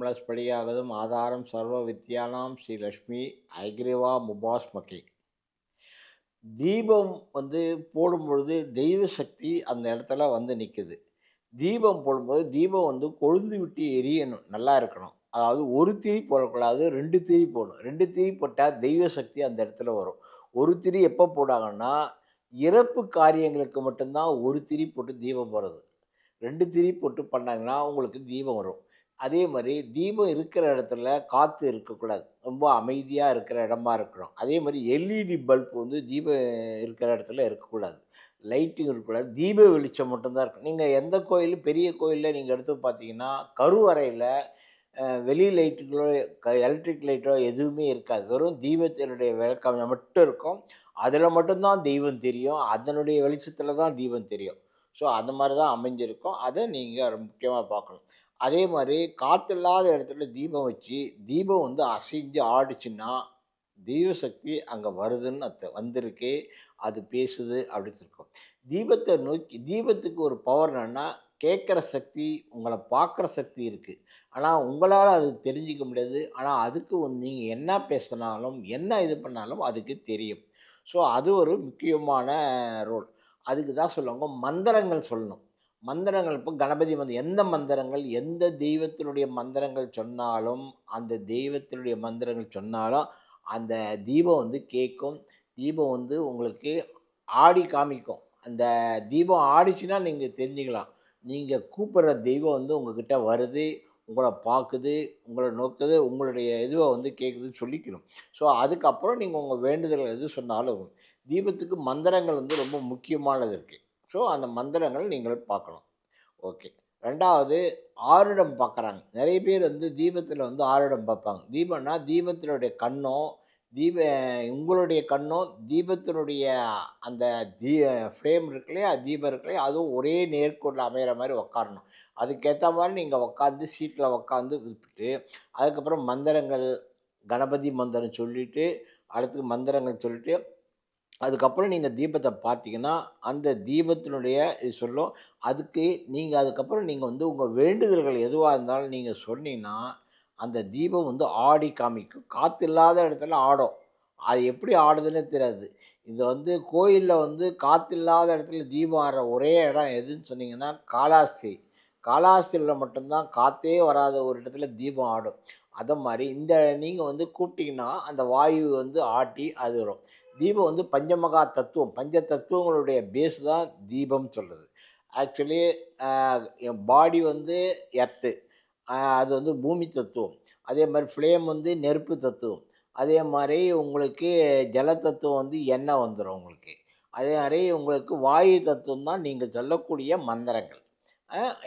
நிர்மலஸ்படியாகதும் ஆதாரம் சர்வ வித்யானாம் ஸ்ரீலக்ஷ்மி ஐக்ரிவா முபாஸ்மகி தீபம் வந்து போடும்பொழுது தெய்வ சக்தி அந்த இடத்துல வந்து நிற்குது தீபம் போடும்போது தீபம் வந்து கொழுந்து விட்டு எரியணும் நல்லா இருக்கணும். அதாவது ஒரு திரி போடக்கூடாது ரெண்டு திரி போடணும். ரெண்டு திரி போட்டால் தெய்வ சக்தி அந்த இடத்துல வரும். ஒரு திரி எப்போ போடாங்கன்னா இறப்பு காரியங்களுக்கு மட்டும்தான் ஒரு திரி போட்டு தீபம் போடுறது. ரெண்டு திரி போட்டு பண்ணாங்கன்னா உங்களுக்கு தீபம் வரும். அதே மாதிரி தீபம் இருக்கிற இடத்துல காற்று இருக்கக்கூடாது. ரொம்ப அமைதியாக இருக்கிற இடமா இருக்கணும். அதே மாதிரி எல்இடி பல்ப் வந்து தீபம் இருக்கிற இடத்துல இருக்கக்கூடாது. லைட்டிங் இருக்கக்கூடாது. தீப வெளிச்சம் மட்டும்தான் இருக்கும் நீங்கள் எந்த கோயில் பெரிய கோயிலில் நீங்கள் எடுத்து பார்த்தீங்கன்னா கருவறையில் வெளி லைட்டுகளோ க எலக்ட்ரிக் லைட்டோ எதுவுமே இருக்காது. வெறும் தீபத்தினுடைய விளக்கம் மட்டும் இருக்கும். அதில் மட்டும்தான் தெய்வம் தெரியும். அதனுடைய வெளிச்சத்தில் தான் தீபம் தெரியும். ஸோ அந்த மாதிரி தான் அமைஞ்சிருக்கும். அதை நீங்கள் முக்கியமாக பார்க்கணும். அதே மாதிரி காற்றில்லாத இடத்துல தீபம் வச்சு தீபம் வந்து அசைஞ்சு ஆடிச்சுன்னா தெய்வசக்தி அங்கே வருதுன்னு அர்த்தம். வந்திருக்கு அது பேசுது அப்படின்னு இருக்கும். தீபத்தை நோக்கி தீபத்துக்கு ஒரு பவர் என்னென்னா கேட்குற சக்தி உங்களை பார்க்குற சக்தி இருக்குது ஆனால் உங்களால் அது தெரிஞ்சிக்க முடியாது. ஆனால் அதுக்கு வந்து நீங்கள் என்ன பேசினாலும் என்ன இது பண்ணாலும் அதுக்கு தெரியும். ஸோ அது ஒரு முக்கியமான ரோல் அதுக்கு தான் சொல்லுவாங்க மந்திரங்கள் சொல்லணும். மந்திரங்கள் இப்போ கணபதி மந்திரம் எந்த மந்திரங்கள் எந்த தெய்வத்தினுடைய மந்திரங்கள் சொன்னாலும் அந்த தெய்வத்தினுடைய மந்திரங்கள் சொன்னாலும் அந்த தீபம் வந்து கேட்கும். தீபம் வந்து உங்களுக்கு ஆடி காமிக்கும். அந்த தீபம் ஆடிச்சுன்னா நீங்கள் தெரிஞ்சுக்கலாம். நீங்கள் கூப்பிட்ற தெய்வம் வந்து உங்ககிட்ட வருது உங்களை பார்க்குது உங்களை நோக்குது உங்களுடைய இதுவை வந்து கேட்குதுன்னு சொல்லிக்கணும். ஸோ அதுக்கப்புறம் நீங்கள் உங்கள் வேண்டுதல் எது சொன்னாலும் தீபத்துக்கு மந்திரங்கள் வந்து ரொம்ப முக்கியமானது இருக்குது ஸோ அந்த மந்திரங்கள் நீங்கள் பார்க்கணும் ஓகே. ரெண்டாவது ஆருடம் பார்க்குறாங்க. நிறைய பேர் வந்து தீபத்தில் வந்து ஆருடம் பார்ப்பாங்க. தீபம்னா தீபத்தினுடைய கண்ணோ தீப உங்களுடைய கண்ணோ தீபத்தினுடைய அந்த தீ ஃப்ரேம் இருக்கு இல்லையா? தீபம் இருக்கு இல்லையா? அதுவும் ஒரே நேர்கோட்டில் அமையிற மாதிரி உக்காரணும். அதுக்கேற்ற மாதிரி நீங்கள் உக்காந்து சீட்டில் உக்காந்து விட்டுட்டு அதுக்கப்புறம் மந்திரங்கள் கணபதி மந்திரம் சொல்லிவிட்டு அடுத்து மந்திரங்கள் சொல்லிட்டு அதுக்கப்புறம் நீங்கள் தீபத்தை பார்த்தீங்கன்னா அந்த தீபத்தினுடைய இது சொல்லும். அதுக்கு நீங்கள் அதுக்கப்புறம் நீங்கள் வந்து உங்கள் வேண்டுதல்கள் எதுவாக இருந்தாலும் நீங்கள் சொன்னீங்கன்னா அந்த தீபம் வந்து ஆடி காமிக்கும். காற்று இல்லாத இடத்துல ஆடும். அது எப்படி ஆடுதுன்னே தெரியாது. இது வந்து கோயிலில் வந்து காற்று இல்லாத இடத்துல தீபம் ஆடுற ஒரே இடம் எதுன்னு சொன்னீங்கன்னா காலாஸ்தி காலாஸ்திரியில் மட்டும்தான் காற்றே வராத ஒரு இடத்துல தீபம் ஆடும். அதை மாதிரி இந்த நீங்கள் வந்து கூப்பிட்டீங்கன்னா அந்த வாயு வந்து ஆட்டி அது வரும் தீபம் வந்து பஞ்சமகா தத்துவம். பஞ்ச தத்துவங்களுடைய பேஸ் தான் தீபம் சொல்கிறது ஆக்சுவலி என் பாடி வந்து எர்த்து அது வந்து பூமி தத்துவம். அதே மாதிரி ஃப்ளேம் வந்து நெருப்பு தத்துவம். அதே மாதிரி உங்களுக்கு ஜல தத்துவம் வந்து எண்ணெய் வந்துடும் உங்களுக்கு. அதே மாதிரி உங்களுக்கு வாயு தத்துவம் தான் நீங்கள் சொல்லக்கூடிய மந்திரங்கள்.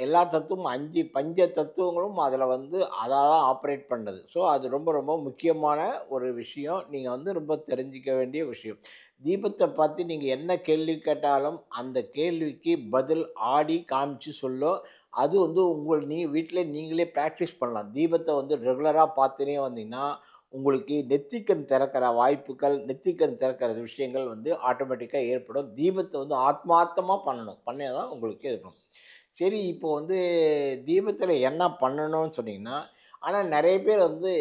எல்லா தத்துவமும் அஞ்சு பஞ்ச தத்துவங்களும் அதில் வந்து அதாக தான் ஆப்ரேட் பண்ணுது ஸோ அது ரொம்ப ரொம்ப முக்கியமான ஒரு விஷயம். நீங்கள் வந்து ரொம்ப தெரிஞ்சிக்க வேண்டிய விஷயம். தீபத்தை பார்த்து நீங்கள் என்ன கேள்வி கேட்டாலும் அந்த கேள்விக்கு பதில் ஆடி காமிச்சு சொல்லும் அது வந்து உங்கள் நீ வீட்டில் நீங்களே ப்ராக்டிஸ் பண்ணலாம். தீபத்தை வந்து ரெகுலராக பார்த்துனே வந்தீங்கன்னா உங்களுக்கு நெத்திக்கண் திறக்கிற வாய்ப்புகள் நெத்திக்கண் திறக்கிற விஷயங்கள் வந்து ஆட்டோமேட்டிக்காக ஏற்படும். தீபத்தை வந்து ஆத்மார்த்தமாக பண்ணணும். பண்ணால் தான் உங்களுக்கு இது சரி இப்போ வந்து தீபத்தில் என்ன பண்ணணும்னு சொன்னீங்கன்னா ஆனால் நிறைய பேர் வந்து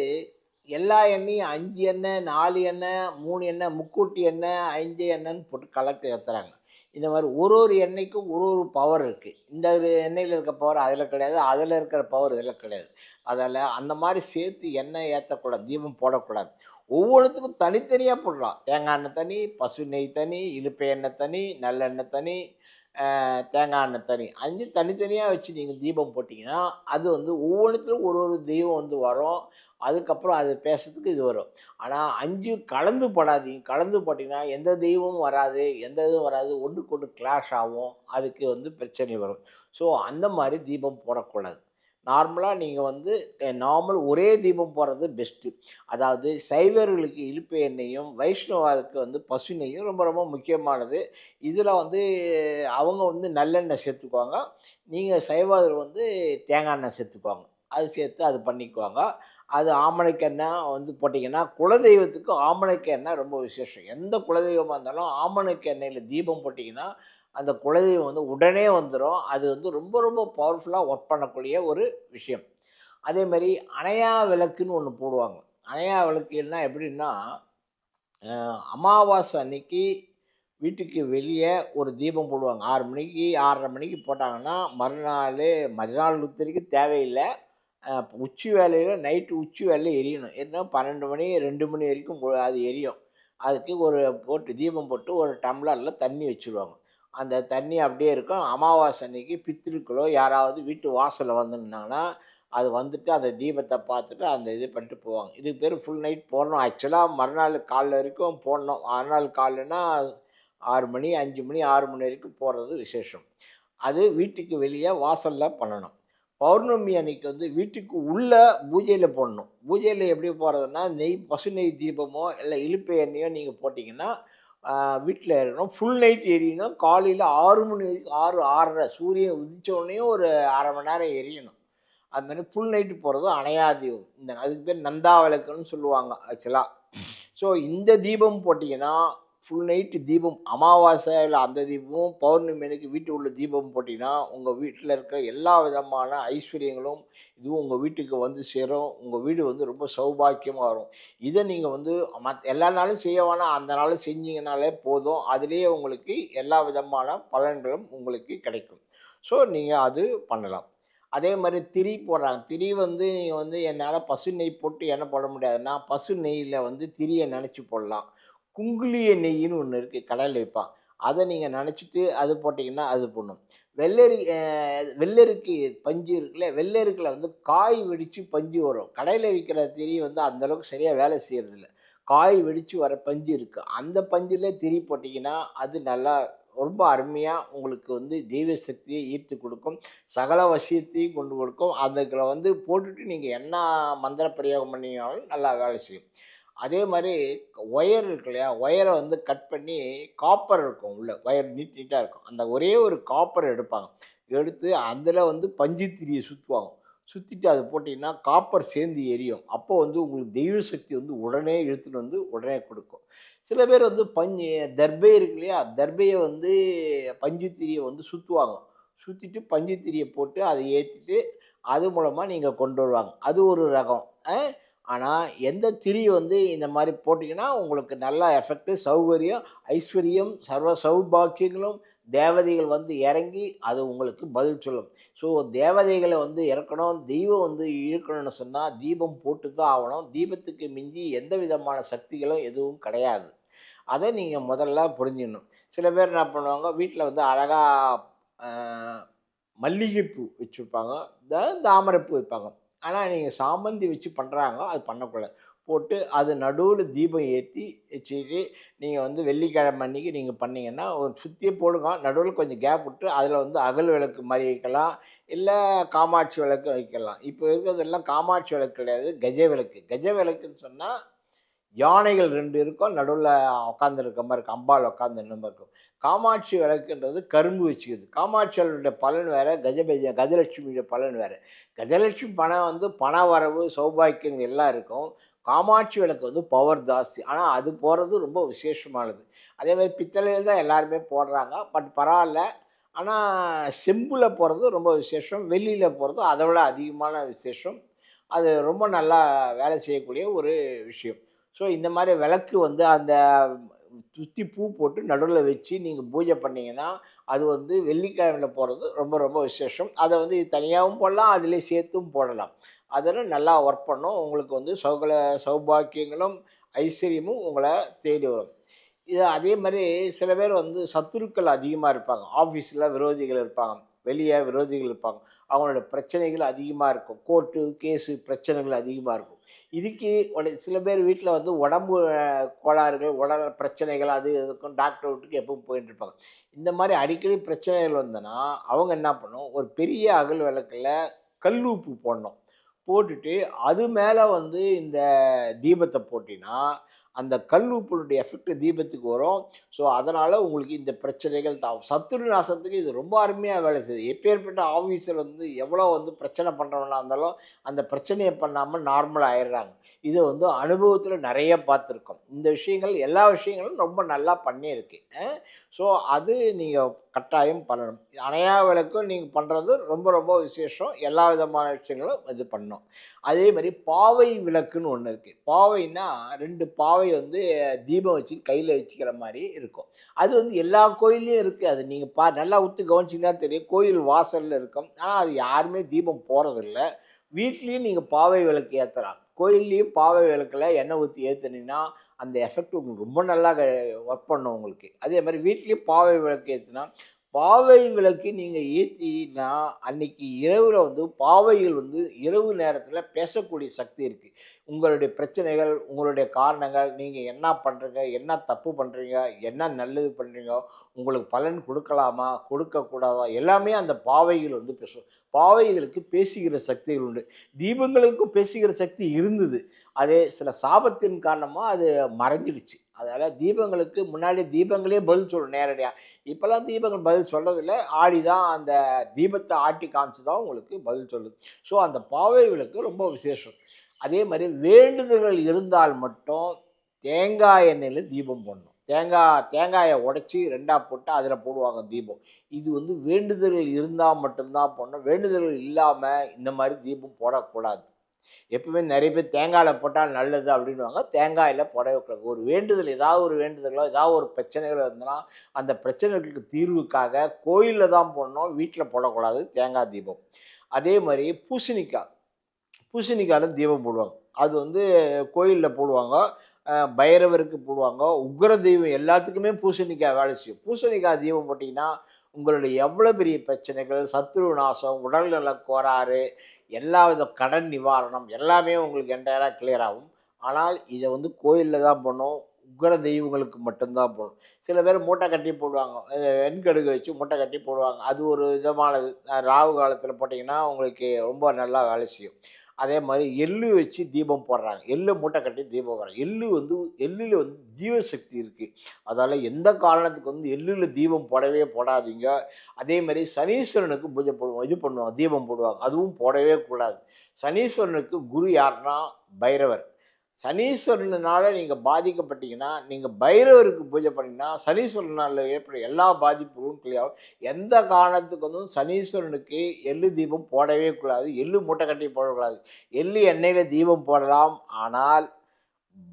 எல்லா எண்ணெயும் அஞ்சு எண்ணெய் நாலு எண்ணெய் மூணு எண்ணெய் முக்கூட்டி எண்ணெய் அஞ்சு எண்ணெய்ன்னு போட்டு கலக்கு ஏற்றுறாங்க இந்த மாதிரி ஒரு ஒரு எண்ணெய்க்கும் ஒரு ஒரு பவர் இருக்குது இந்த எண்ணெயில் இருக்க பவர் அதில் கிடையாது அதில் இருக்கிற பவர் இதில் கிடையாது. அதில் அந்த மாதிரி சேர்த்து எண்ணெய் ஏற்றக்கூடாது தீபம் போடக்கூடாது. ஒவ்வொன்றுத்துக்கும் தனித்தனியாக போடலாம். தேங்காய் எண்ணெய் தனி பசு நெய் தனி இலுப்பை எண்ணெய் தனி நல்லெண்ணெய் தனி தேங்காய் எண்ணெய் தனி. அஞ்சு தனித்தனியாக வச்சு நீங்கள் தீபம் போட்டிங்கன்னா அது வந்து ஒவ்வொன்றுத்துலையும் ஒரு ஒரு தெய்வம் வந்து வரும். அதுக்கப்புறம் அது பேசுறதுக்கு இது வரும். ஆனால் அஞ்சு கலந்து போடாதீங்க. கலந்து போட்டிங்கன்னா எந்த தெய்வமும் வராது. எந்த இதுவும் வராது. ஒன்றுக்கு ஒன்று கிளாஷ் ஆகும். அதுக்கு வந்து பிரச்சனை வரும். ஸோ அந்த மாதிரி தீபம் போடக்கூடாது. நார்மலாக நீங்கள் வந்து நார்மல் ஒரே தீபம் போடுறது பெஸ்ட்டு அதாவது சைவர்களுக்கு இழுப்பு எண்ணெயும் வைஷ்ணவாவுக்கு வந்து பசு ரொம்ப ரொம்ப முக்கியமானது. இதில் வந்து அவங்க வந்து நல்லெண்ணெய் சேர்த்துக்குவாங்க. நீங்கள் சைவாதர் வந்து தேங்காய் எண்ணெய் சேர்த்துக்குவாங்க. அது சேர்த்து அது பண்ணிக்குவாங்க. அது ஆமணக்கெண்ணெய் வந்து போட்டிங்கன்னா குலதெய்வத்துக்கு ஆமணக்கெண்ணெய் ரொம்ப விசேஷம். எந்த குலதெய்வமாக இருந்தாலும் ஆமணக்கெண்ணெயில் தீபம் போட்டிங்கன்னா அந்த குலதெய்வம் வந்து உடனே வந்துடும் அது வந்து ரொம்ப ரொம்ப பவர்ஃபுல்லாக ஒர்க் பண்ணக்கூடிய ஒரு விஷயம். அதே மாதிரி அணையா விளக்குன்னு ஒன்று போடுவாங்க. அணையா விளக்குன்னா எப்படின்னா அமாவாசை அன்னைக்கு வீட்டுக்கு வெளியே ஒரு தீபம் போடுவாங்க. ஆறு மணிக்கு ஆறரை மணிக்கு போட்டாங்கன்னா மறுநாள் மறுநாள் வரைக்கும் தேவையில்லை. உச்சி வேலையில் நைட்டு உச்சி வேலையில் எரியணும். ஏன்னா பன்னெண்டு மணி ரெண்டு மணி வரைக்கும் அது எரியும். அதுக்கு ஒரு போட்டு தீபம் போட்டு ஒரு டம்ளரில் தண்ணி வச்சுருவாங்க. அந்த தண்ணி அப்படியே இருக்கும். அமாவாசை அன்னைக்கு பித்திருக்களோ யாராவது வீட்டு வாசலில் வந்துருந்தாங்கன்னா அது வந்துட்டு அந்த தீபத்தை பார்த்துட்டு அந்த இது பண்ணிட்டு போவாங்க. இதுக்கு பேர் ஃபுல் நைட் போடணும். ஆக்சுவலாக மறுநாள் காலைல வரைக்கும் போடணும். மறுநாள் காலைலனா ஆறு மணி அஞ்சு மணி ஆறு மணி வரைக்கும் போடுறது விசேஷம். அது வீட்டுக்கு வெளியே வாசலில் பண்ணணும். பௌர்ணமி அன்னைக்கு வந்து வீட்டுக்கு உள்ள பூஜையில் போடணும். பூஜையில் எப்படி போகிறதுனா நெய் பசு நெய் தீபமோ இல்லை இழுப்பு எண்ணெயோ நீங்கள் போட்டிங்கன்னா வீட்டில் இருக்கணும் ஃபுல் நைட் எரியணும் காலையில் ஆறு மணி வரைக்கும் ஆறு ஆறரை சூரியன் உதிச்ச உடனே ஒரு அரை மணி நேரம் எரியணும். அது மாதிரி ஃபுல் நைட்டு போகிறதும் அணையா தீபம் இந்த அதுக்கு பேர் நந்தா விளக்குன்னு சொல்லுவாங்க ஆக்சுவலாக ஸோ இந்த தீபம் போட்டிங்கன்னா ஃபுல் நைட்டு தீபம் அமாவாசை இல்லை அந்த தீபமும் பௌர்ணமி அன்னைக்கு வீட்டு உள்ள தீபம் போட்டிங்கன்னா உங்கள் வீட்டில் இருக்க எல்லா விதமான ஐஸ்வர்யங்களும் இதுவும் உங்கள் வீட்டுக்கு வந்து சேரும். உங்கள் வீடு வந்து ரொம்ப சௌபாக்கியமாக வரும். இதை நீங்கள் வந்து மற்ற எல்லா நாளும் செய்ய வேணாம். அந்த நாளும் செஞ்சீங்கனாலே போதும். அதுலேயே உங்களுக்கு எல்லா விதமான பலன்களும் உங்களுக்கு கிடைக்கும். ஸோ நீங்கள் அது பண்ணலாம். அதே மாதிரி திரி போடுறாங்க. திரி வந்து நீங்கள் வந்து என்னால் பசு நெய் போட்டு என்ன போட முடியாதுன்னா பசு நெய்யில் வந்து திரியை நினச்சி போடலாம். குங்குளிய நெய்ன்னு ஒன்று இருக்குது கடலில் வைப்பான். அதை நீங்கள் நினச்சிட்டு அது போட்டிங்கன்னா அது பண்ணும். வெள்ளரி வெள்ளருக்கு பஞ்சு இருக்குல்ல வெள்ளருக்கில் வந்து காய் வெடித்து பஞ்சு வரும். கடையில் விற்கிற திரி வந்து அந்தளவுக்கு சரியாக வேலை செய்கிறதில்ல காய் வெடித்து வர பஞ்சு இருக்குது அந்த பஞ்சில் திரி போட்டிங்கன்னா அது நல்லா ரொம்ப அருமையாக உங்களுக்கு வந்து தெய்வ சக்தியை ஈர்த்து கொடுக்கும். சகல வசியத்தையும் கொண்டு கொடுக்கும். அதுக்குள்ள வந்து போட்டுட்டு நீங்கள் என்ன மந்திர பிரயோகம் பண்ணினாலும் நல்லா வேலை செய்யும். அதே மாதிரி ஒயர் இருக்கு இல்லையா? ஒயரை வந்து கட் பண்ணி காப்பர் இருக்கும் உள்ள. ஒயர் நீட் நீட்டாக இருக்கும். அந்த ஒரே ஒரு காப்பர் எடுப்பாங்க. எடுத்து அதில் வந்து பஞ்சு திரியை சுற்றுவாங்க சுற்றிட்டு அது போட்டிங்கன்னா காப்பர் சேர்ந்து எரியும். அப்போ வந்து உங்களுக்கு தெய்வ சக்தி வந்து உடனே இழுத்துட்டு வந்து உடனே கொடுக்கும். சில பேர் வந்து பஞ்சு தர்பை இருக்கு இல்லையா? தர்பையை வந்து பஞ்சு திரியை வந்து சுற்றுவாங்க சுற்றிட்டு பஞ்சு திரியை போட்டு அதை ஏற்றிட்டு அது மூலமாக நீங்கள் கொண்டு வருவாங்க. அது ஒரு ரகம். ஆனால் எந்த திரி வந்து இந்த மாதிரி போட்டிங்கன்னா உங்களுக்கு நல்லா எஃபெக்ட்டு சௌகரியம் ஐஸ்வர்யம் சர்வ சௌபாக்கியங்களும் தேவதைகள் வந்து இறங்கி அது உங்களுக்கு பதில் சொல்லும். ஸோ தேவதைகளை வந்து இறக்கணும் தெய்வம் வந்து இழுக்கணும்னு சொன்னால் தீபம் போட்டு தான் ஆகணும். தீபத்துக்கு மிஞ்சி எந்த விதமான சக்திகளும் எதுவும் கிடையாது. அதை நீங்கள் முதல்ல புரிஞ்சிடணும் சில பேர் என்ன பண்ணுவாங்க வீட்டில் வந்து அழகாக மல்லிகைப்பூ வச்சுருப்பாங்க. தாமரைப்பூ வைப்பாங்க. ஆனால் நீங்கள் சாமந்தி வச்சு பண்ணுறாங்க அது பண்ணக்கூடாது. போட்டு அது நடுவில் தீபம் ஏற்றி வச்சுட்டு நீங்கள் வந்து வெள்ளிக்கிழமை அன்னைக்கு நீங்கள் பண்ணிங்கன்னா ஒரு சுற்றியே போடுங்க. நடுவில் கொஞ்சம் கேப் விட்டு அதில் வந்து அகல் விளக்கு மாதிரி வைக்கலாம். இல்லை காமாட்சி விளக்கு வைக்கலாம். இப்போ இருக்கிறதெல்லாம் காமாட்சி விளக்கு கிடையாது. கஜ விளக்கு. கஜ விளக்குன்னு சொன்னால் யானைகள் ரெண்டு இருக்கும் நடுவில் உட்காந்துருக்க மாதிரி இருக்கும் அம்பாள் உட்காந்து மாதிரி இருக்கும். காமாட்சி விளக்குன்றது கரும்பு வச்சுக்குது. காமாட்சியாளருடைய பலன் வேறு கஜபஜ கஜலட்சுமியுடைய பலன் வேறு. கஜலட்சுமி பணம் வந்து பண வரவு சௌபாக்கியங்கள் எல்லாம் இருக்கும். காமாட்சி விளக்கு வந்து பவர் ஜாஸ்தி. ஆனால் அது போடுறது ரொம்ப விசேஷமானது. அதே மாதிரி பித்தளையில் தான் எல்லாருமே போடுறாங்க. பட் பரவாயில்ல. ஆனால் செம்பில் போகிறது ரொம்ப விசேஷம். வெள்ளியில் போகிறது அதை விட அதிகமான விசேஷம். அது ரொம்ப நல்லா வேலை செய்யக்கூடிய ஒரு விஷயம். ஸோ இந்த மாதிரி விளக்கு வந்து அந்த சுற்றி பூ போட்டு நடுவில் வச்சு நீங்கள் பூஜை பண்ணிங்கன்னா அது வந்து வெள்ளிக்கிழமையில் போடுறது ரொம்ப ரொம்ப விசேஷம். அதை வந்து இது தனியாகவும் போடலாம் அதிலே சேர்த்தும் போடலாம். அதெல்லாம் நல்லா ஒர்க் பண்ணும். உங்களுக்கு வந்து சௌகல சௌபாக்கியங்களும் ஐஸ்வர்யமும் உங்களை தேடி வரும். இது அதே மாதிரி சில பேர் வந்து சத்துருக்கள் அதிகமாக இருப்பாங்க. ஆஃபீஸில் விரோதிகள் இருப்பாங்க. வெளியே விரோதிகள் இருப்பாங்க. அவங்களோட பிரச்சனைகள் அதிகமாக இருக்கும். கோர்ட்டு கேஸு பிரச்சனைகள் அதிகமாக இருக்கும். இதுக்கு உட- சில பேர் வீட்டில் வந்து உடம்பு கோளாறுகள் உடல் பிரச்சனைகள் அது இதுக்கும் டாக்டர் வீட்டுக்கு எப்பவும் போயிட்டு இருப்பாங்க. இந்த மாதிரி அடிக்கடி பிரச்சனைகள் வந்தனா அவங்க என்ன பண்ணும்? ஒரு பெரிய அகல் விளக்கில் கல் உப்பு போடணும். போட்டுட்டு அது மேலே வந்து இந்த தீபத்தை போட்டினா அந்த கல் எஃபெக்ட் தீபத்துக்கு வரும். ஸோ அதனால் உங்களுக்கு இந்த பிரச்சனைகள் தாவும் சத்துரு நாசத்துக்கு இது ரொம்ப அருமையாக வேலை செய்யுது. எப்பேற்பட்ட ஆஃபீஸில் வந்து எவ்வளோ வந்து பிரச்சனை பண்ணுறவனா இருந்தாலும் அந்த பிரச்சனையை பண்ணாமல் நார்மல் ஆயிடுறாங்க. இதை வந்து அனுபவத்தில் நிறைய பார்த்துருக்கோம் இந்த விஷயங்கள் எல்லா விஷயங்களும் ரொம்ப நல்லா பண்ணியிருக்கு ஸோ அது நீங்கள் கட்டாயம் பண்ணணும். அணையா விளக்கும் நீங்கள் பண்ணுறது ரொம்ப ரொம்ப விசேஷம். எல்லா விதமான விஷயங்களும் இது பண்ணும். அதே மாதிரி பாவை விளக்குன்னு ஒன்று இருக்குது பாவைன்னா ரெண்டு பாவை வந்து தீபம் வச்சு கையில் வச்சுக்கிற மாதிரி இருக்கும். அது வந்து எல்லா கோயில்லையும் இருக்குது அது நீங்கள் பா நல்லா விட்டு கவனிச்சிங்கன்னா தெரியும். கோயில் வாசலில் இருக்கும். ஆனால் அது யாருமே தீபம் போகிறதில்ல வீட்லேயும் நீங்கள் பாவை விளக்கு ஏற்றலாம் கோயில்லையும் பாவை விளக்கில் எண்ணெய் ஊற்றி ஏற்றுனீங்கன்னா அந்த எஃபெக்ட் உங்களுக்கு ரொம்ப நல்லா ஒர்க் பண்ணும் உங்களுக்கு. அதே மாதிரி வீட்லேயும் பாவை விளக்கு ஏற்றுனா பாவை விளக்கு நீங்கள் ஏற்றினா அன்னைக்கு இரவில் வந்து பாவைகள் வந்து இரவு நேரத்தில் பேசக்கூடிய சக்தி இருக்குது உங்களுடைய பிரச்சனைகள் உங்களுடைய காரணங்கள் நீங்கள் என்ன பண்ணுறீங்க என்ன தப்பு பண்ணுறீங்க என்ன நல்லது பண்ணுறீங்க உங்களுக்கு பலன் கொடுக்கலாமா? கொடுக்கக்கூடாதா? எல்லாமே அந்த பாவைகள் வந்து பேசும் பாவைகளுக்கு பேசுகிற சக்திகள் உண்டு. தீபங்களுக்கும் பேசுகிற சக்தி இருந்தது. அதே சில சாபத்தின் காரணமாக அது மறைஞ்சிடுச்சு. அதனால் தீபங்களுக்கு முன்னாடி தீபங்களே பதில் சொல்லும் நேரடியாக இப்போல்லாம் தீபங்கள் பதில் சொல்கிறதில்ல ஆடி தான் அந்த தீபத்தை ஆட்டி காமிச்சு தான் உங்களுக்கு பதில் சொல்லுது. ஸோ அந்த பாவைகளுக்கு ரொம்ப விசேஷம். அதே மாதிரி வேண்டுதல்கள் இருந்தால் மட்டும் தேங்காய் எண்ணெயில் தீபம் போடணும். தேங்காய் தேங்காயை உடச்சி ரெண்டாக போட்டு அதில் போடுவாங்க தீபம். இது வந்து வேண்டுதல்கள் இருந்தால் மட்டும்தான் போடணும். வேண்டுதல்கள் இல்லாமல் இந்த மாதிரி தீபம் போடக்கூடாது. எப்பவுமே நிறைய பேர் தேங்காயில் போட்டால் நல்லது அப்படின்வாங்க தேங்காயில் புடவைக்கூடாது ஒரு வேண்டுதல் ஏதாவது ஒரு வேண்டுதலோ ஏதாவது ஒரு பிரச்சனைகள் இருந்ததுன்னா அந்த பிரச்சனைகளுக்கு தீர்வுக்காக கோயிலில் தான் போடணும். வீட்டில் போடக்கூடாது தேங்காய் தீபம். அதே மாதிரி பூசணிக்காய். பூசணிக்காயில் தீபம் போடுவாங்க. அது வந்து கோயிலில் போடுவாங்க. பைரவருக்கு போடுவாங்க. உக்ர தெய்வம் எல்லாத்துக்குமே பூசணிக்காய் வேலை செய்யும். பூசணிக்காய் தெய்வம் போட்டிங்கன்னா உங்களுடைய எவ்வளோ பெரிய பிரச்சனைகள்? சத்ரு நாசம் உடல்நல கோளாறு எல்லா வித கடன் நிவாரணம் எல்லாமே உங்களுக்கு என்டையராக கிளியர் ஆகும். ஆனால் இதை வந்து கோயிலில் தான் பண்ணும் உக்ர தெய்வங்களுக்கு மட்டும்தான் போடணும். சில பேர் மூட்டை கட்டி போடுவாங்க. வெண்கடுகு வச்சு மூட்டை கட்டி போடுவாங்க. அது ஒரு விதமானது. ராகு காலத்தில் போட்டிங்கன்னா உங்களுக்கு ரொம்ப நல்லா வேலை செய்யும். அதே மாதிரி எள்ளு வச்சு தீபம் போடுறாங்க. எள்ளு மூட்டை கட்டி தீபம் போடுறாங்க. எள்ளு வந்து எள்ளில் வந்து ஜீவசக்தி இருக்குது அதால் எந்த காரணத்துக்கு வந்து எள்ளில் தீபம் போடவே போடாதீங்க. அதே மாதிரி சனீஸ்வரனுக்கு பூஜை போடுவோம் இது பண்ணுவாங்க தீபம் போடுவாங்க. அதுவும் போடவே கூடாது. சனீஸ்வரனுக்கு குரு யாருன்னா? பைரவர். சனீஸ்வரனால நீங்கள் பாதிக்கப்பட்டீங்கன்னா நீங்கள் பைரவருக்கு பூஜை பண்ணிங்கன்னா சனீஸ்வரனால் ஏற்படும் எல்லா பாதிப்புகளும் கிளியாகும் எந்த காரணத்துக்கு வந்து சனீஸ்வரனுக்கு எள்ளு தீபம் போடவே கூடாது. எள்ளு மூட்டை கட்டி போடக்கூடாது. எள்ளு எண்ணெயில் தீபம் போடலாம். ஆனால்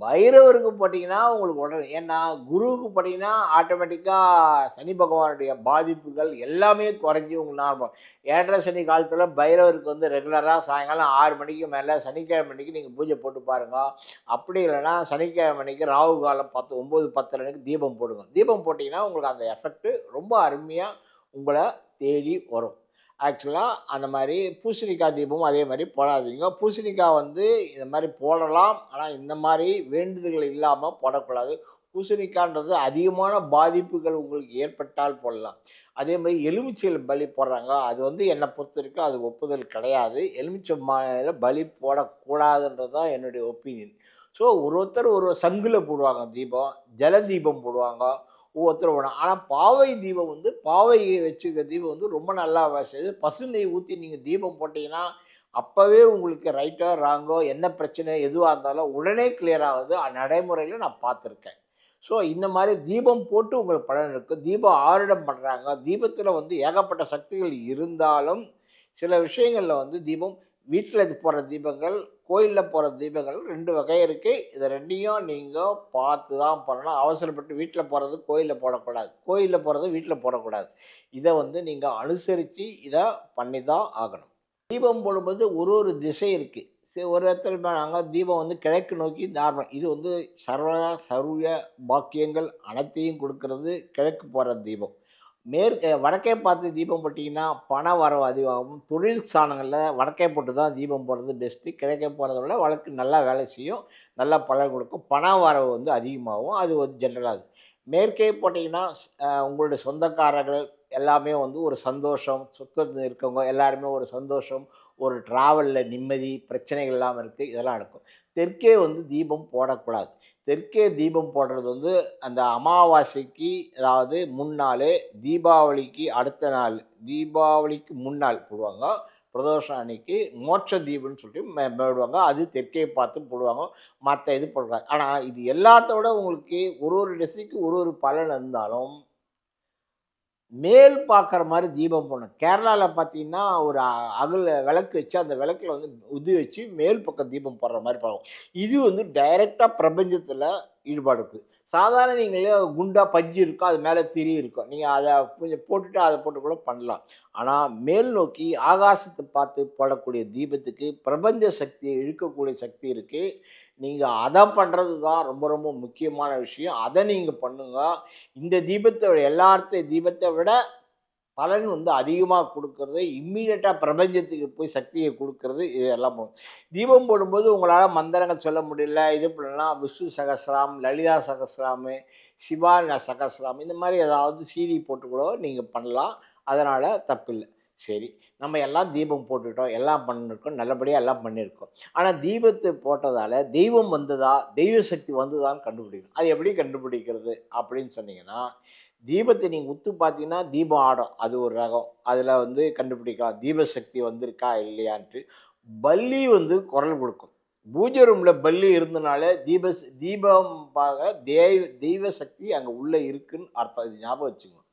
பைரவருக்கு போட்டிங்கன்னா உங்களுக்கு உடனே ஏன்னா குருவுக்கு போட்டிங்கன்னா ஆட்டோமேட்டிக்காக சனி பகவானுடைய பாதிப்புகள் எல்லாமே குறைஞ்சி உங்களுக்கு நார்மல் ஏழரை சனி காலத்தில் பைரவருக்கு வந்து ரெகுலராக சாயங்காலம் ஆறு மணிக்கு மேலே சனிக்கிழமை மணிக்கு நீங்கள் பூஜை போட்டு பாருங்கள் அப்படி இல்லைன்னா சனிக்கிழமை மணிக்கு ராகு காலம் பத்து ஒம்பது பத்து மணிக்கு தீபம் போடுங்க. தீபம் போட்டிங்கன்னா உங்களுக்கு அந்த எஃபெக்ட்டு ரொம்ப அருமையாக உங்களை தேடி வரும். ஆக்சுவலாக அந்த மாதிரி பூசணிக்காய் தீபமும் அதே மாதிரி போடாதீங்க. பூசணிக்காய் வந்து இந்த மாதிரி போடலாம். ஆனால் இந்த மாதிரி வேண்டுதல்கள் இல்லாமல் போடக்கூடாது. பூசணிக்கான்றது அதிகமான பாதிப்புகள் உங்களுக்கு ஏற்பட்டால் போடலாம். அதே மாதிரி எலுமிச்சையில் பலி போடுறாங்க. அது வந்து என்னை பொறுத்த வரைக்கும் அது ஒப்புதல் கிடையாது. எலுமிச்சை மாநில பலி போடக்கூடாதுன்றது தான் என்னுடைய ஒப்பீனியன். ஸோ ஒரு ஒருத்தர் ஒரு சங்கில் போடுவாங்க தீபம். ஜல தீபம் போடுவாங்க. ஒவ்வொருத்தரும் வேணும் ஆனால் பாவை தீபம் வந்து பாவையை வச்சுருக்க தீபம் வந்து ரொம்ப நல்லா செய்யுது பசு நெய் ஊற்றி நீங்கள் தீபம் போட்டிங்கன்னா அப்போவே உங்களுக்கு ரைட்டோ ராங்கோ என்ன பிரச்சனை எதுவாக இருந்தாலும் உடனே கிளியர் ஆகுது. நடைமுறையில் நான் பார்த்துருக்கேன். ஸோ இந்த மாதிரி தீபம் போட்டு உங்களுக்கு பலன் இருக்குது தீபம் ஆரிடம் பண்ணுறாங்க தீபத்தில் வந்து ஏகப்பட்ட சக்திகள் இருந்தாலும் சில விஷயங்களில் வந்து தீபம் வீட்டில் போடுற தீபங்கள் கோயிலில் போகிற தீபங்கள் ரெண்டு வகை இருக்குது இதை ரெண்டையும் நீங்கள் பார்த்து தான் பண்ணணும். அவசரப்பட்டு வீட்டில் போகிறது கோயிலில் போடக்கூடாது. கோயிலில் போகிறது வீட்டில் போடக்கூடாது. இதை வந்து நீங்கள் அனுசரித்து இதை பண்ணி தான் ஆகணும். தீபம் போடும்போது ஒரு ஒரு திசை இருக்குது சரி ஒரு இடத்துல நாங்கள் தீபம் வந்து கிழக்கு நோக்கி நார்மல் இது வந்து சர்வ சர்வ பாக்கியங்கள் அனைத்தையும் கொடுக்கறது கிழக்கு போகிற தீபம். மேற்கு வடக்கே பார்த்து தீபம் போட்டிங்கன்னா பண வரவு அதிகமாகும். தொழில் ஸ்தானங்களில் வடக்கே போட்டு தான் தீபம் போடுறது பெஸ்ட்டு கிழக்கே போகிறத விட வழக்கு நல்லா வேலை செய்யும். நல்லா பலன் கொடுக்கும். பண வரவு வந்து அதிகமாகும். அது வந்து ஜென்ரலாக மேற்கே போட்டிங்கன்னா உங்களுடைய சொந்தக்காரர்கள் எல்லாமே வந்து ஒரு சந்தோஷம். சுத்தத்தில் இருக்கவங்க எல்லாருமே ஒரு சந்தோஷம். ஒரு ட்ராவலில் நிம்மதி பிரச்சனைகள் இல்லாமல் இருக்குது இதெல்லாம் நடக்கும். தெற்கே வந்து தீபம் போடக்கூடாது. தெற்கே தீபம் போடுறது வந்து அந்த அமாவாசைக்கு அதாவது முன்னாலே தீபாவளிக்கு அடுத்த நாள் தீபாவளிக்கு முன்னாள் போடுவாங்க. பிரதோஷம் அன்னைக்கு மோட்ச தீபம்னு சொல்லிட்டு போடுவாங்க. அது தெற்கே பார்த்து போடுவாங்க. மற்ற இது போடுறாங்க ஆனால் இது எல்லாத்தோட உங்களுக்கு ஒரு ஒரு டிஸ்ட்ரிக்கு ஒரு ஒரு பலன் இருந்தாலும் மேல் பார்க்குற மாதிரி தீபம் போடணும். கேரளாவில் பார்த்தீங்கன்னா ஒரு அ- அகல் விளக்கு வச்சு அந்த விளக்கில் வந்து உதி வச்சு மேல் பக்கம் தீபம் போடுற மாதிரி பார்க்கும் இது வந்து டைரெக்டாக பிரபஞ்சத்தில் ஈடுபாடு இருக்குது சாதாரண நீங்களே குண்டா பஞ்சு இருக்கும் அது மேலே திரி இருக்கும். நீங்கள் அதை கொஞ்சம் போட்டுட்டு அதை போட்டு கூட பண்ணலாம். ஆனால் மேல் நோக்கி ஆகாசத்தை பார்த்து போடக்கூடிய தீபத்துக்கு பிரபஞ்ச சக்தியை இழுக்கக்கூடிய சக்தி இருக்குது நீங்கள் அதை பண்ணுறது தான் ரொம்ப ரொம்ப முக்கியமான விஷயம். அதை நீங்கள் பண்ணுங்க. இந்த தீபத்தை எல்லார்த்த தீபத்தை விட பலன் வந்து அதிகமாக கொடுக்கறது இம்மீடியட்டாக பிரபஞ்சத்துக்கு போய் சக்தியை கொடுக்கறது இதெல்லாம் போகும் தீபம் போடும்போது உங்களால் மந்திரங்கள் சொல்ல முடியல. இது பண்ணலாம் விஷ்ணு சகசிராம் லலிதா சகசிராமு சிவா சகசிராம் இந்த மாதிரி ஏதாவது சீடி போட்டு கூட நீங்கள் பண்ணலாம். அதனால் தப்பில்லை. சரி. நம்ம எல்லாம் தீபம் போட்டுட்டோம் எல்லாம் பண்ணிருக்கோம் நல்லபடியாக எல்லாம் பண்ணியிருக்கோம் ஆனால் தீபத்தை போட்டதால் தெய்வம் வந்ததா தெய்வ சக்தி வந்ததான்னு கண்டுபிடிக்கணும். அது எப்படி கண்டுபிடிக்கிறது அப்படின்னு சொன்னீங்கன்னா தீபத்தை நீங்கள் உத்து பார்த்தீங்கன்னா தீபம் ஆடும். அது ஒரு ரகம். அதில் வந்து கண்டுபிடிக்கலாம் தீபசக்தி வந்திருக்கா இல்லையான்ட்டு. பல்லி வந்து குரல் கொடுக்கும். பூஜை ரூமில் பல்லி இருந்தனால தீப தீபம் பார்க்க தெய்வ தெய்வ சக்தி அங்கே உள்ளே இருக்குன்னு அர்த்தம். இது ஞாபகம் வச்சுக்கோங்க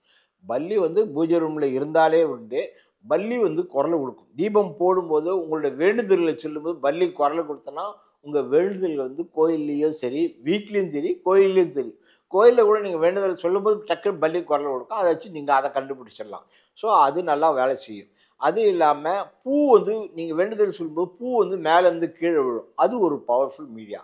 பல்லி வந்து பூஜை ரூமில் இருந்தாலே உண்டு. பல்லி வந்து குரலை கொடுக்கும். தீபம் போடும்போது உங்களோட வேண்டுதல்களை சொல்லும்போது பல்லி குரலை கொடுத்தனா உங்கள் வேண்டுதல்கள் வந்து கோயில்லையும் சரி வீட்லேயும் சரி கோயில்லையும் சரி. கோயிலில் கூட நீங்கள் வேண்டுதல் சொல்லும்போது டக்குன்னு பல்லி குரலை கொடுக்கும். அதை வச்சு நீங்கள் அதை கண்டுபிடிச்சிடலாம். ஸோ அது நல்லா வேலை செய்யும். அது இல்லாமல் பூ வந்து நீங்கள் வேண்டுதல் சொல்லும்போது பூ வந்து மேலேருந்து கீழே விழும். அது ஒரு பவர்ஃபுல் மீடியா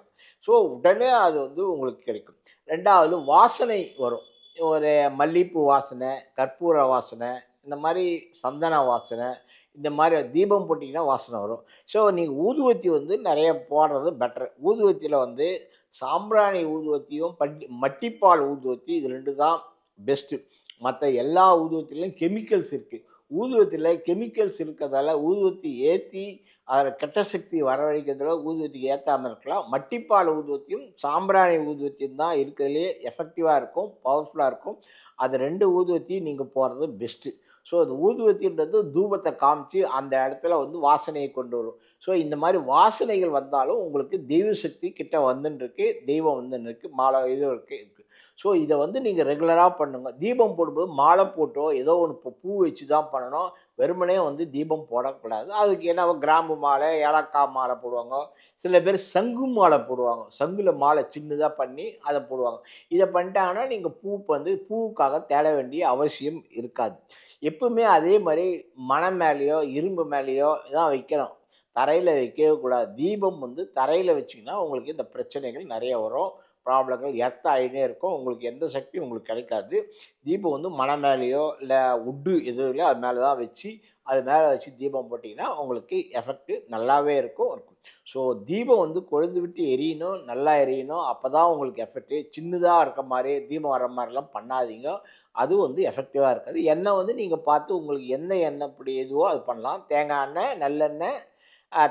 ஸோ உடனே அது வந்து உங்களுக்கு கிடைக்கும். ரெண்டாவது வாசனை வரும். ஒரு மல்லிகைப்பூ வாசனை கற்பூர வாசனை இந்த மாதிரி சந்தன வாசனை இந்த மாதிரி தீபம் போட்டிங்கன்னா வாசனை வரும். ஸோ நீங்கள் ஊதுவத்தி வந்து நிறைய போடுறது பெட்டர் ஊதுவத்தியில் வந்து சாம்பிராணி ஊதுவத்தியும் பட்டி மட்டிப்பால் ஊதுவத்தி இது ரெண்டு தான் பெஸ்ட்டு மற்ற எல்லா ஊதுவத்திலையும் கெமிக்கல்ஸ் இருக்குது ஊதுவத்தில் கெமிக்கல்ஸ் இருக்கிறதால ஊதுவத்தி ஏற்றி அதில் கெட்ட சக்தி வரவழைக்கிறதோட ஊதுவத்திக்கு ஏற்றாமல் இருக்கலாம். மட்டிப்பால் ஊதுவத்தியும் சாம்பிராணி ஊதுவத்தியும் தான் இருக்கிறதுலே எஃபெக்டிவாக இருக்கும் பவர்ஃபுல்லாக இருக்கும். அது ரெண்டு ஊதுவத்தியும் நீங்கள் போடுறது பெஸ்ட்டு ஸோ அது ஊதுவத்தின்றது தூபத்தை காமிச்சு அந்த இடத்துல வந்து வாசனையை கொண்டு வரும். ஸோ இந்த மாதிரி வாசனைகள் வந்தாலும் உங்களுக்கு தெய்வ சக்தி கிட்ட வந்துன்னு தெய்வம் வந்துன்னு இருக்குது மாலை இது இருக்குது ஸோ இதை வந்து நீங்கள் ரெகுலராக பண்ணுங்க. தீபம் போடும்போது மாலை போட்டோ ஏதோ ஒன்று இப்போ பூ வச்சு தான் பண்ணணும். வெறுமனே வந்து தீபம் போடக்கூடாது. அதுக்கு என்ன கிராம்பு மாலை ஏலக்காய் மாலை போடுவாங்க. சில பேர் சங்கு மாலை போடுவாங்க. சங்குல மாலை சின்னதாக பண்ணி அதை போடுவாங்க. இதை பண்ணிட்டாங்கன்னா நீங்கள் பூ வந்து பூவுக்காக தேட வேண்டிய அவசியம் இருக்காது. எப்பவுமே அதே மாதிரி மனம் மேலேயோ இரும்பு மேலேயோ தான் வைக்கணும். தரையில் வைக்கவே கூடாது. தீபம் வந்து தரையில் வச்சிங்கன்னா உங்களுக்கு இந்த பிரச்சனைகள் நிறைய வரும். ப்ராப்ளங்கள் எர்த் ஆகினே இருக்கும். உங்களுக்கு எந்த சக்தியும் உங்களுக்கு கிடைக்காது. தீபம் வந்து மன மேலேயோ இல்லை உட்டு எதுலையோ அது மேலே தான் வச்சு அது மேலே வச்சு தீபம் போட்டிங்கன்னா உங்களுக்கு எஃபெக்ட் நல்லாவே இருக்கும் இருக்கும். ஸோ தீபம் வந்து கொழுந்து விட்டு எரியணும் நல்லா எரியணும். அப்போ தான் உங்களுக்கு எஃபெக்ட்டு சின்னதாக இருக்க மாதிரி தீபம் வர மாதிரிலாம் பண்ணாதீங்க. அது வந்து எஃபெக்டிவாக இருக்காது. எண்ணெய் வந்து நீங்கள் பார்த்து உங்களுக்கு எந்த எண்ணெய் இப்படி எதுவோ அது பண்ணலாம். தேங்காய் எண்ணெய் நல்லெண்ணெய்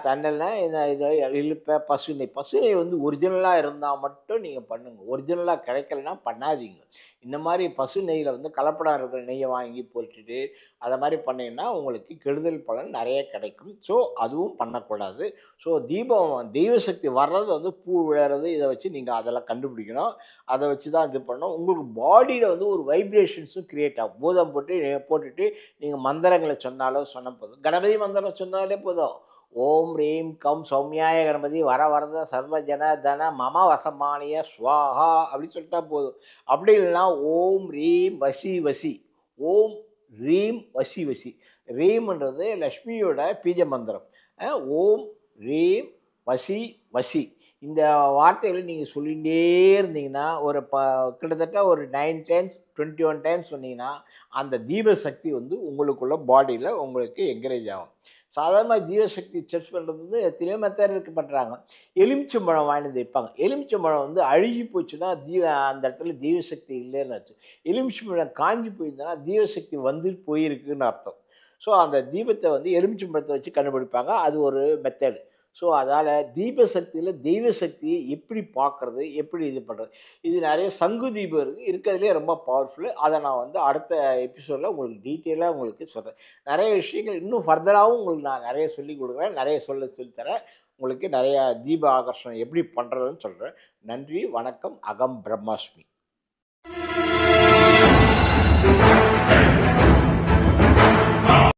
தண்டல்னா இந்த இது இழுப்பை பசு நெய் பசு நெய் வந்து ஒரிஜினலாக இருந்தால் மட்டும் நீங்கள் பண்ணுங்கள் ஒரிஜினலாக கிடைக்கலனா பண்ணாதீங்க. இந்த மாதிரி பசு நெய்யில் வந்து கலப்படம் இருக்கிற நெய்யை வாங்கி போட்டுட்டு அதை மாதிரி பண்ணிங்கன்னா உங்களுக்கு கெடுதல் பலன் நிறைய கிடைக்கும். ஸோ அதுவும் பண்ணக்கூடாது. ஸோ தீபம் தெய்வ சக்தி வர்றது வந்து பூ விழறது இதை வச்சு நீங்கள் அதெல்லாம் கண்டுபிடிக்கணும். அதை வச்சு தான் இது பண்ணணும். உங்களுக்கு பாடியில் வந்து ஒரு வைப்ரேஷன்ஸும் க்ரியேட் ஆகும். பூதம் போட்டு போட்டுட்டு நீங்கள் மந்திரங்களை சொன்னாலும் சொன்ன போதும். கணபதி மந்திரம் சொன்னாலே போதும். ஓம் ரீம் கம் சௌமியாய கணபதி வர வரத சர்வஜன தன மம வசமானிய ஸ்வாஹா அப்படின்னு சொல்லிட்டா போதும். அப்படி இல்லைன்னா ஓம் ரீம் வசி வசி. ஓம் ரீம் வசி வசி. ரீம்ன்றது லக்ஷ்மியோட பீஜ மந்திரம். ஓம் ரீம் வசி வசி. இந்த வார்த்தைகளை நீங்கள் சொல்லிகிட்டே இருந்தீங்கன்னா ஒரு ப கிட்டத்தட்ட ஒரு nine times twenty one times சொன்னீங்கன்னா அந்த தீப சக்தி வந்து உங்களுக்குள்ள பாடியில் உங்களுக்கு என்கரேஜ் ஆகும். சாதாரணமாக ஜீவசக்தி செஸ் பண்ணுறது வந்து எத்தனையோ மெத்தட் இருக்கு பண்ணுறாங்க எலுமிச்சம்பழம் வாங்கிட்டு வந்து வைப்பாங்க. எலுமிச்சம்பழம் வந்து அழுகி போச்சுன்னா தீவ அந்த இடத்துல ஜீவசக்தி இல்லைன்னு அர்த்தம். எலுமிச்சம்பழம் காஞ்சி போயிருந்தோன்னா ஜீவசக்தி வந்து போயிருக்குன்னு அர்த்தம். ஸோ அந்த தீபத்தை வந்து எலுமிச்சம்பழத்தை வச்சு கண்டுபிடிப்பாங்க. அது ஒரு மெத்தடு ஸோ அதால் தீப சக்தியில் தெய்வ சக்தியை எப்படி பார்க்குறது எப்படி இது பண்ணுறது இது நிறைய சங்கு தீபம் இருக்குது இருக்கிறதுலே ரொம்ப பவர்ஃபுல்லு அதை நான் வந்து அடுத்த எபிசோடில் உங்களுக்கு டீட்டெயிலாக உங்களுக்கு சொல்கிறேன் நிறைய விஷயங்கள் இன்னும் ஃபர்தராகவும் உங்களுக்கு நான் நிறைய சொல்லி கொடுக்குறேன். நிறைய சொல்ல சொல்லித்தரேன் உங்களுக்கு நிறைய தீப ஆகர்ஷணம் எப்படி பண்ணுறதுன்னு சொல்கிறேன் நன்றி வணக்கம். அகம் பிரம்மாஸ்மி.